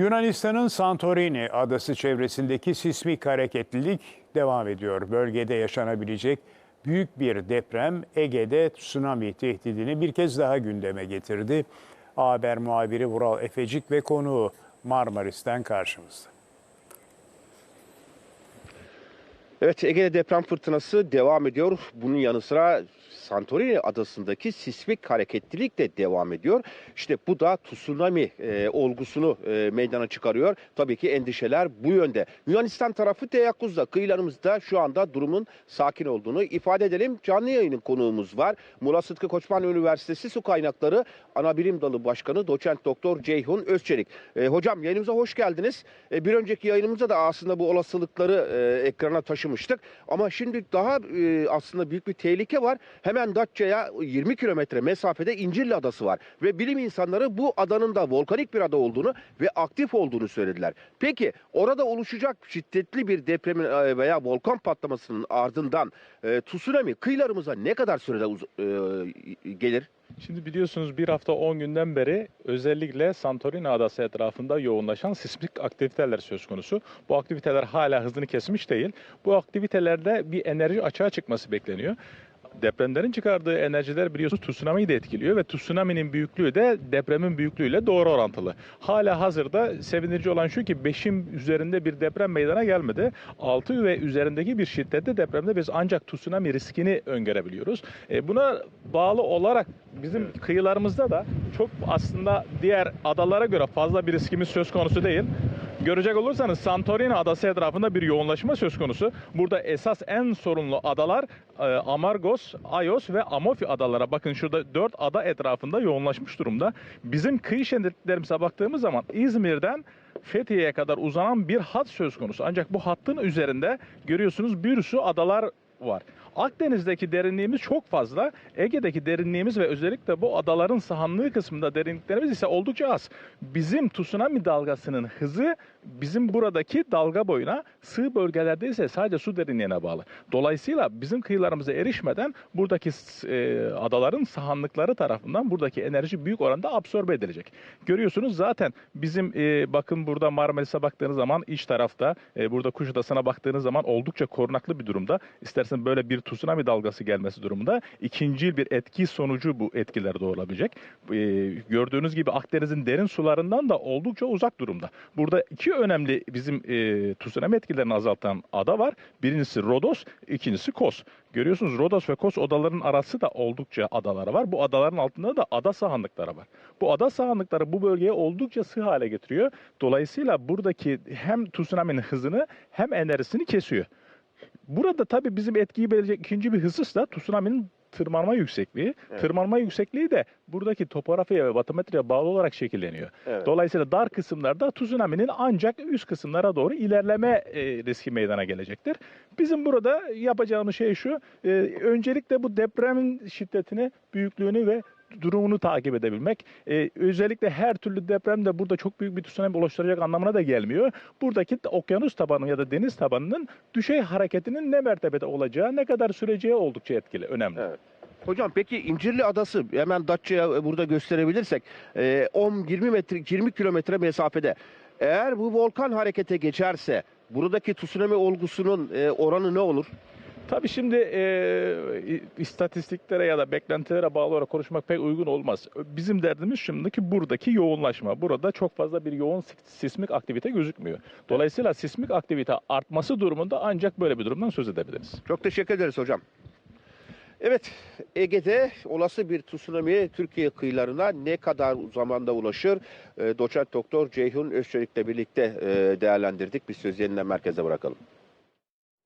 Yunanistan'ın Santorini adası çevresindeki sismik hareketlilik devam ediyor. Bölgede yaşanabilecek büyük bir deprem Ege'de tsunami tehdidini bir kez daha gündeme getirdi. Haber muhabiri Vural Efecik ve konuğu Marmaris'ten karşımızda. Evet Ege'de deprem fırtınası devam ediyor. Bunun yanı sıra Santorini adasındaki sismik hareketlilik de devam ediyor. İşte bu da tsunami e, olgusunu e, meydana çıkarıyor. Tabii ki endişeler bu yönde. Yunanistan tarafı teyakkuzda. Kıyılarımızda şu anda durumun sakin olduğunu ifade edelim. Canlı yayının konuğumuz var. Murat Sıtkı Koçman Üniversitesi Su Kaynakları Anabilim Dalı Başkanı Doçent Doktor Ceyhun Özçelik. E, hocam yayınımıza hoş geldiniz. E, bir önceki yayınımızda da aslında bu olasılıkları e, ekrana taşımıştık. Ama şimdi daha e, aslında büyük bir tehlike var. Hemen Datça'ya 20 kilometre mesafede İncirli Adası var. Ve bilim insanları bu adanın da volkanik bir ada olduğunu ve aktif olduğunu söylediler. Peki orada oluşacak şiddetli bir depremin e, veya volkan patlamasının ardından e, tsunami kıyılarımıza ne kadar sürede e, gelir? Şimdi biliyorsunuz bir hafta 10 günden beri özellikle Santorini adası etrafında yoğunlaşan sismik aktiviteler söz konusu. Bu aktiviteler hala hızını kesmiş değil. Bu aktivitelerde bir enerji açığa çıkması bekleniyor. Depremlerin çıkardığı enerjiler biliyorsunuz tsunami'yi de etkiliyor ve tsunami'nin büyüklüğü de depremin büyüklüğüyle doğru orantılı. Hala hazırda sevindirici olan şu ki 5'in üzerinde bir deprem meydana gelmedi. 6 ve üzerindeki bir şiddetli depremde biz ancak tsunami riskini öngörebiliyoruz. E, buna bağlı olarak bizim kıyılarımızda da çok aslında diğer adalara göre fazla bir riskimiz söz konusu değil. Görecek olursanız Santorini adası etrafında bir yoğunlaşma söz konusu. Burada esas en sorunlu adalar e, Amargos, Ayos ve Amalfi adalara. Bakın şurada 4 ada etrafında yoğunlaşmış durumda. Bizim kıyı şeritlerimize baktığımız zaman İzmir'den Fethiye'ye kadar uzanan bir hat söz konusu. Ancak bu hattın üzerinde görüyorsunuz bir sürü adalar var. Akdeniz'deki derinliğimiz çok fazla. Ege'deki derinliğimiz ve özellikle bu adaların sahanlığı kısmında derinliklerimiz ise oldukça az. Bizim tsunami dalgasının hızı bizim buradaki dalga boyuna, sığ bölgelerde ise sadece su derinliğine bağlı. Dolayısıyla bizim kıyılarımıza erişmeden buradaki e, adaların sahanlıkları tarafından buradaki enerji büyük oranda absorbe edilecek. Görüyorsunuz zaten bizim e, bakın burada Marmaris'e baktığınız zaman iç tarafta, e, burada Kuşadası'na baktığınız zaman oldukça korunaklı bir durumda. İstersen böyle bir tsunami dalgası gelmesi durumunda ikinci bir etki sonucu bu etkiler doğurabilecek. E, gördüğünüz gibi Akdeniz'in derin sularından da oldukça uzak durumda. Burada iki önemli bizim e, tsunami etkilerini azaltan ada var. Birincisi Rodos, ikincisi Kos. Görüyorsunuz Rodos ve Kos odaların arası da oldukça adaları var. Bu adaların altında da ada sahanlıkları var. Bu ada sahanlıkları bu bölgeye oldukça sığ hale getiriyor. Dolayısıyla buradaki hem tsunami'nin hızını hem enerjisini kesiyor. Burada tabii bizim etkiyi belirleyecek ikinci bir husus da tsunami'nin tırmanma yüksekliği. Evet. Tırmanma yüksekliği de buradaki topografiye ve batometreye bağlı olarak şekilleniyor. Evet. Dolayısıyla dar kısımlarda tsunami'nin ancak üst kısımlara doğru ilerleme e, riski meydana gelecektir. Bizim burada yapacağımız şey şu, e, öncelikle bu depremin şiddetini, büyüklüğünü ve durumunu takip edebilmek. E, özellikle her türlü deprem de burada çok büyük bir tsunami oluşturacak anlamına da gelmiyor. Buradaki okyanus tabanı ya da deniz tabanının düşey hareketinin ne mertebede olacağı, ne kadar süreceği oldukça etkili, önemli. Evet. Hocam peki İncirli Adası hemen Datça'ya burada gösterebilirsek e, 10-20 metre 20 kilometre mesafede eğer bu volkan harekete geçerse buradaki tsunami olgusunun e, oranı ne olur? Tabii şimdi e, istatistiklere ya da beklentilere bağlı olarak konuşmak pek uygun olmaz. Bizim derdimiz şimdiki buradaki yoğunlaşma. Burada çok fazla bir yoğun sis- sismik aktivite gözükmüyor. Dolayısıyla sismik aktivite artması durumunda ancak böyle bir durumdan söz edebiliriz. Çok teşekkür ederiz hocam. Evet, Ege'de olası bir tsunami Türkiye kıyılarına ne kadar zamanda ulaşır? E, Doçent Doktor Ceyhun Özçelik'le birlikte e, değerlendirdik. Biz sözü yeniden merkeze bırakalım.